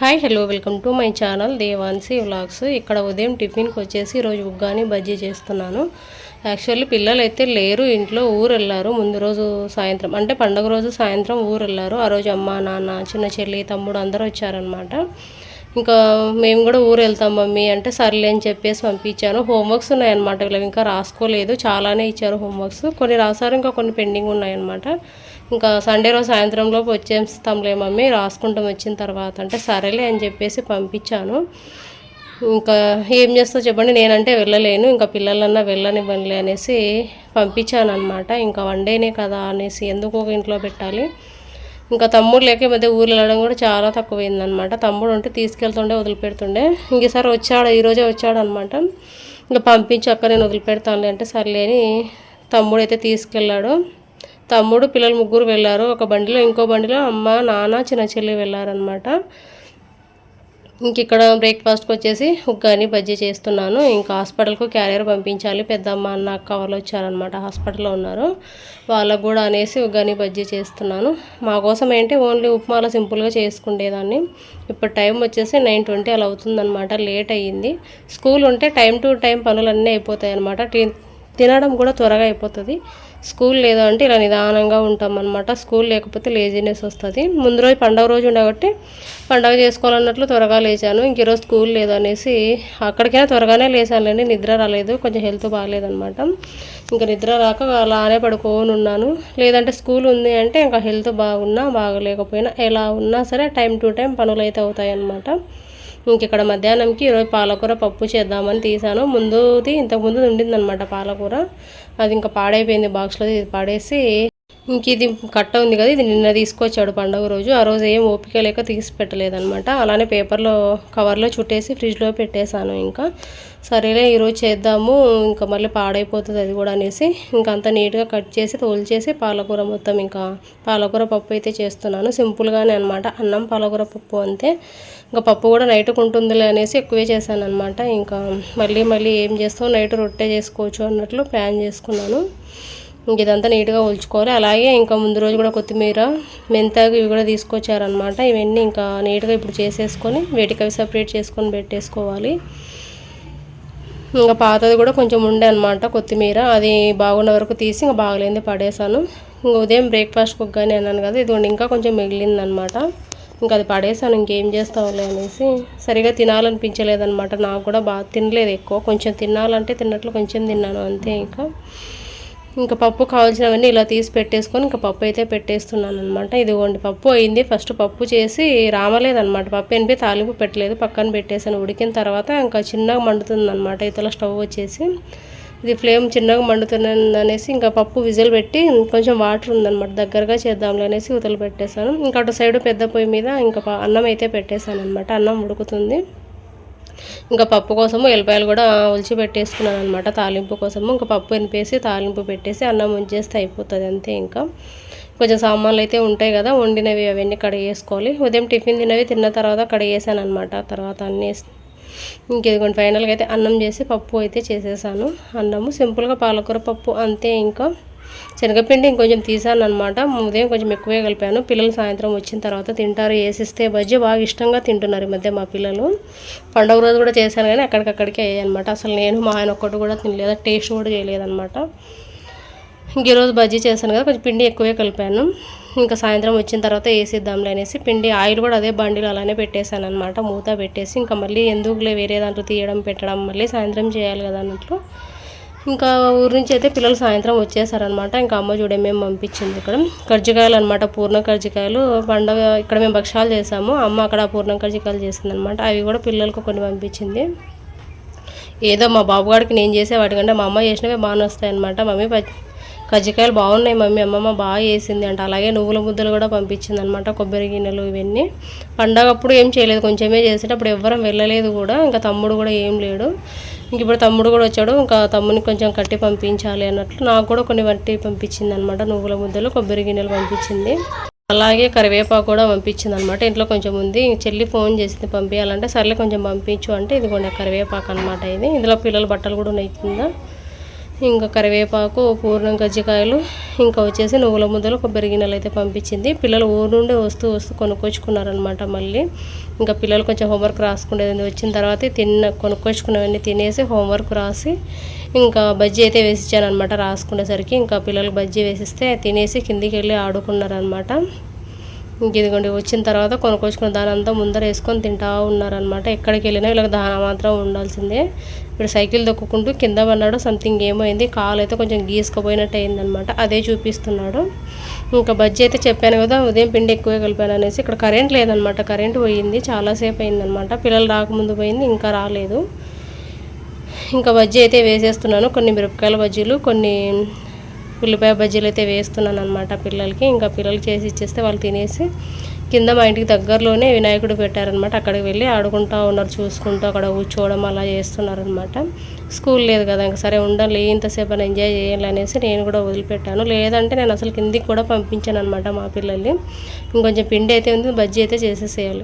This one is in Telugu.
Hi hello welcome to my channel Devansi vlogs. ఇక్కడ ఉదయం టిఫిన్కి వచ్చేసి ఈరోజు ఉగ్గాని బజ్జీ చేస్తున్నాను. యాక్చువల్లీ పిల్లలు అయితే లేరు ఇంట్లో ఊరు వెళ్ళారు ముందు రోజు సాయంత్రం అంటే పండగ రోజు సాయంత్రం ఊరు వెళ్ళారు ఆ రోజు అమ్మ నాన్న చిన్న చెల్లి తమ్ముడు అందరూ వచ్చారనమాట ఇంకా మేము కూడా ఊరు వెళ్తాం మమ్మీ అంటే సర్లే అని చెప్పేసి పంపించాను. హోంవర్క్స్ ఉన్నాయన్నమాట వీళ్ళు ఇంకా రాసుకోలేదు. చాలానే ఇచ్చారు హోంవర్క్స్. కొన్ని రాశారు ఇంకా కొన్ని పెండింగ్ ఉన్నాయన్నమాట. ఇంకా సండే రోజు సాయంత్రంలోపు వచ్చేస్తాంలే మమ్మీ రాసుకుంటాం వచ్చిన తర్వాత అంటే సరేలే అని చెప్పేసి పంపించాను. ఇంకా ఏం చేస్తా చెప్పండి నేనంటే వెళ్ళలేను ఇంకా పిల్లలన్నా వెళ్ళనివ్వనులే అనేసి పంపించాను అనమాట ఇంకా వన్ డేనే కదా అనేసి ఎందుకు ఒక ఇంట్లో పెట్టాలి? ఇంకా తమ్ముడు లేక ఈ మధ్య ఊర్లు వెళ్ళడం కూడా చాలా తక్కువైందనమాట తమ్ముడు ఉంటే తీసుకెళ్తుండే వదిలిపెడుతుండే. ఇంకసారి వచ్చాడు ఈరోజే వచ్చాడు అనమాట ఇంకా పంపించి అక్క నేను వదిలిపెడతానులే అంటే సర్లే అని తమ్ముడు అయితే తీసుకెళ్ళాడు. తమ్ముడు పిల్లలు ముగ్గురు వెళ్ళారు. ఒక బండిలో ఇంకో బండిలో అమ్మ నాన్న చిన్న చెల్లి వెళ్ళారనమాట ఇంక ఇక్కడ బ్రేక్ఫాస్ట్కి వచ్చేసి ఉగ్గాని బజ్జీ చేస్తున్నాను. ఇంకా హాస్పిటల్కు క్యారియర్ పంపించాలి. పెద్దమ్మ అన్న అక్క వాళ్ళు వచ్చారనమాట హాస్పిటల్లో ఉన్నారు. వాళ్ళకు కూడా అనేసి ఉగ్గాని బజ్జీ చేస్తున్నాను. మా కోసం ఏంటి? ఓన్లీ ఉప్మాలో సింపుల్గా చేసుకునేదాన్ని ఇప్పుడు టైం వచ్చేసి నైన్ ట్వంటీ అలా అవుతుందన్నమాట. లేట్ అయ్యింది. స్కూల్ ఉంటే టైం టు టైం పనులన్నీ అయిపోతాయి అనమాట తినడం కూడా త్వరగా అయిపోతుంది. స్కూల్ లేదు అంటే ఇలా నిదానంగా ఉంటాం అనమాట స్కూల్ లేకపోతే లేజినెస్ వస్తుంది. ముందు రోజు పండగ రోజు ఉండబట్టి పండగ చేసుకోవాలన్నట్లు త్వరగా లేచాను. ఇంక ఈరోజు స్కూల్ లేదు అనేసి అక్కడికైనా త్వరగానే లేచానులేండి. నిద్ర రాలేదు. కొంచెం హెల్త్ బాగాలేదనమాట ఇంకా నిద్ర రాక అలానే పడుకోని ఉన్నాను. లేదంటే స్కూల్ ఉంది అంటే ఇంకా హెల్త్ బాగున్నా బాగలేకపోయినా ఎలా ఉన్నా సరే టైం టు టైం పనులు అయితే అవుతాయి అన్నమాట ఇంక ఇక్కడ మధ్యాహ్నంకి ఈరోజు పాలకూర పప్పు చేద్దామని తీసాను. ముందుది ఇంతకుముందు ఉండిందనమాట పాలకూర. అది ఇంకా పాడైపోయింది బాక్స్లో ఇది పాడేసి ఇంక ఇది కట్ట ఉంది కదా ఇది నిన్న తీసుకొచ్చాడు పండుగ రోజు. ఆ రోజు ఏం ఓపిక లేక తీసి పెట్టలేదనమాట అలానే పేపర్లో కవర్లో చుట్టేసి ఫ్రిడ్జ్లో పెట్టేశాను ఇంకా. సరేలే ఈరోజు చేద్దాము ఇంకా మళ్ళీ పాడైపోతుంది అది కూడా అనేసి ఇంకా అంత నీట్గా కట్ చేసి తోల్చేసి పాలకూర మొత్తం ఇంకా పాలకూర పప్పు అయితే చేస్తున్నాను. సింపుల్గానే అనమాట అన్నం పాలకూర పప్పు అంతే. ఇంకా పప్పు కూడా నైట్కి ఉంటుందిలే అనేసి ఎక్కువే చేశాను అనమాట ఇంకా మళ్ళీ మళ్ళీ ఏం చేస్తావు? నైట్ రొట్టె చేసుకోవచ్చు అన్నట్లు ప్లాన్ చేసుకున్నాను. ఇంక ఇదంతా నీట్గా ఉల్చుకోవాలి అలాగే ఇంకా ముందు రోజు కూడా కొత్తిమీర మెంతాకు ఇవి కూడా తీసుకొచ్చారనమాట ఇవన్నీ ఇంకా నీట్గా ఇప్పుడు చేసేసుకొని వేటికి అవి సపరేట్ చేసుకొని పెట్టేసుకోవాలి. ఇంకా పాతది కూడా కొంచెం ఉండే అనమాట కొత్తిమీర. అది బాగున్న వరకు తీసి ఇంకా బాగలేంది పడేసాను. ఇంకా ఉదయం బ్రేక్ఫాస్ట్ కానీ అన్నాను కదా ఇదిగోండి ఇంకా కొంచెం మిగిలిందనమాట ఇంకా అది పడేసాను ఇంకేం చేస్తావులే అనేసి. సరిగా తినాలనిపించలేదనమాట నాకు కూడా బాగా తినలేదు ఎక్కువ. కొంచెం తినాలంటే తిన్నట్లు కొంచెం తిన్నాను అంతే ఇంకా. ఇంకా పప్పు కావాల్సినవన్నీ ఇలా తీసి పెట్టేసుకొని ఇంకా పప్పు అయితే పెట్టేస్తున్నాను అనమాట ఇదిగోండి పప్పు అయింది. ఫస్ట్ పప్పు చేసి రామలేదనమాట పప్పు ఎనిపి తాలింపు పెట్టలేదు. పక్కన పెట్టేసాను ఉడికిన తర్వాత ఇంకా చిన్నగా మండుతుంది అనమాట ఇతల స్టవ్ వచ్చేసి. ఇది ఫ్లేమ్ చిన్నగా మండుతుంది అనేసి ఇంకా పప్పు విజిల్ పెట్టి కొంచెం వాటర్ ఉందన్నమాట. దగ్గరగా చేద్దాంలే అనేసి ఉతలు పెట్టేశాను. ఇంకా అటు సైడ్ పెద్ద పొయ్యి మీద ఇంకా అన్నం అయితే పెట్టేశాను అనమాట అన్నం ఉడుకుతుంది. ఇంకా పప్పు కోసము ఎల్లిపాయలు కూడా ఒలిచి పెట్టేసుకున్నాను అనమాట తాలింపు కోసము ఇంకా పప్పు ఎనిపేసి తాలింపు పెట్టేసి అన్నం ఉంచేస్తే అయిపోతుంది అంతే ఇంకా. కొంచెం సామాన్లు అయితే ఉంటాయి కదా వండినవి అవన్నీ కడిగేసుకోవాలి. ఉదయం టిఫిన్ తినవి తిన్న తర్వాత కడిగేసాను అనమాట తర్వాత అన్నీ ఇంకేదిగోండి ఫైనల్గా అయితే అన్నం చేసి పప్పు అయితే చేసేసాను. అన్నము సింపుల్గా పాలకూర పప్పు అంతే ఇంకా. శనగపిండి ఇంకొంచెం తీసాను అనమాట ఉదయం కొంచెం ఎక్కువే కలిపాను. పిల్లలు సాయంత్రం వచ్చిన తర్వాత తింటారు. వేసిస్తే బజ్జీ బాగా ఇష్టంగా తింటున్నారు ఈ మధ్య మా పిల్లలు. పండుగ రోజు కూడా చేశాను కానీ అక్కడికక్కడికే అయ్యాయన్నమాట. అసలు నేను మా ఆయన ఒక్కటి కూడా తినలేదు. టేస్ట్ కూడా చేయలేదన్నమాట. ఇంక ఈరోజు బజ్జీ చేశాను కదా కొంచెం పిండి ఎక్కువే కలిపాను. ఇంకా సాయంత్రం వచ్చిన తర్వాత వేసిద్దాంలే అనేసి పిండి ఆయిల్ కూడా అదే బండిలో అలానే పెట్టేశాను అనమాట మూత పెట్టేసి ఇంకా మళ్ళీ ఎందుకులే వేరే దాంట్లో తీయడం పెట్టడం మళ్ళీ సాయంత్రం చేయాలి కదా అన్నట్లు ఇంకా ఊరి నుంచి అయితే పిల్లలు సాయంత్రం వచ్చేసారనమాట ఇంకా అమ్మ చూడే మేము పంపించింది ఇక్కడ. కర్జికాయలు అనమాట పూర్ణ కర్జికాయలు. పండగ ఇక్కడ మేము భక్షాలు చేసాము. అమ్మ అక్కడ పూర్ణ కర్జికాయలు చేసిందనమాట అవి కూడా పిల్లలకు కొన్ని పంపించింది. ఏదో మా బాబుగాడికి నేను చేసే వాటికంటే మా అమ్మ చేసినవే బాగానే వస్తాయి అనమాట మమ్మీ కజ్జికాయలు బాగున్నాయి మమ్మీ. అమ్మమ్మ బాగా వేసింది అంట. అలాగే నువ్వుల ముద్దలు కూడా పంపించింది అనమాట కొబ్బరి గిన్నెలు ఇవన్నీ. పండగప్పుడు ఏం చేయలేదు. కొంచెమే చేసేటప్పుడు ఎవ్వరం వెళ్ళలేదు కూడా. ఇంకా తమ్ముడు కూడా ఏం లేడు. ఇంక ఇప్పుడు తమ్ముడు కూడా వచ్చాడు. ఇంకా తమ్ముని కొంచెం కట్టి పంపించాలి అన్నట్లు నాకు కూడా కొన్ని వంటి పంపించింది అనమాట నువ్వుల ముద్దలు కొబ్బరి గిన్నెలు పంపించింది. అలాగే కరివేపాకు కూడా పంపించింది అనమాట ఇంట్లో కొంచెం ఉంది. చెల్లి ఫోన్ చేసింది పంపించాలంటే సర్లే కొంచెం పంపించు అంటే ఇది కొన్ని కరివేపాకు అనమాట ఇది. ఇందులో పిల్లల బట్టలు కూడా ఉన్నాయి కింద. ఇంకా కరివేపాకు పూర్ణం కజ్జికాయలు ఇంకా వచ్చేసి నువ్వుల ముద్దలు కొబ్బరి గిన్నెలు అయితే పంపించింది. పిల్లలు ఊరు నుండి వస్తూ వస్తూ కొనుక్కొచ్చుకున్నారనమాట మళ్ళీ. ఇంకా పిల్లలు కొంచెం హోంవర్క్ రాసుకునేది వచ్చిన తర్వాత తిన్న కొనుక్కొచ్చుకున్నవన్నీ తినేసి హోంవర్క్ రాసి ఇంకా బజ్జీ అయితే వేసిచ్చాను అనమాట రాసుకునేసరికి. ఇంకా పిల్లలు బజ్జీ వేసిస్తే తినేసి కిందికి వెళ్ళి ఆడుకున్నారనమాట ఇదిగోండి వచ్చిన తర్వాత కొనుక్కొచ్చుకున్న దాని అంతా ముందర వేసుకొని తింటా ఉన్నారనమాట ఎక్కడికి వెళ్ళినా వీళ్ళకి దాన మాత్రం ఉండాల్సిందే. ఇప్పుడు సైకిల్ దొక్కుంటూ కింద పన్నాడు సంథింగ్ ఏమైంది కాలు అయితే కొంచెం గీసుకుపోయినట్టు అయిందనమాట అదే చూపిస్తున్నాడు. ఇంకా బజ్జీ అయితే చెప్పాను కదా ఉదయం పిండి ఎక్కువే కలిపాను అనేసి. ఇక్కడ కరెంట్ లేదనమాట కరెంట్ పోయింది చాలాసేపు అయిందనమాట పిల్లలు రాకముందు పోయింది ఇంకా రాలేదు. ఇంకా బజ్జీ అయితే వేసేస్తున్నాను. కొన్ని మిరపకాయల బజ్జీలు కొన్ని ఉల్లిపాయ బజ్జీలు అయితే వేస్తున్నాను అనమాట పిల్లలకి. ఇంకా పిల్లలు చేసి ఇచ్చేస్తే వాళ్ళు తినేసి కింద మా ఇంటికి దగ్గరలోనే వినాయకుడు పెట్టారనమాట అక్కడికి వెళ్ళి ఆడుకుంటూ ఉన్నారు చూసుకుంటూ అక్కడ కూర్చోవడం అలా చేస్తున్నారనమాట స్కూల్ లేదు కదా ఇంకా సరే ఉండాలి ఇంతసేపు అని ఎంజాయ్ చేయాలి అనేసి నేను కూడా వదిలిపెట్టాను. లేదంటే నేను అసలు కిందికి కూడా పంపించాను అనమాట మా పిల్లల్ని. ఇంకొంచెం పిండి అయితే ఉంది బజ్జీ అయితే చేసేసేయాలి.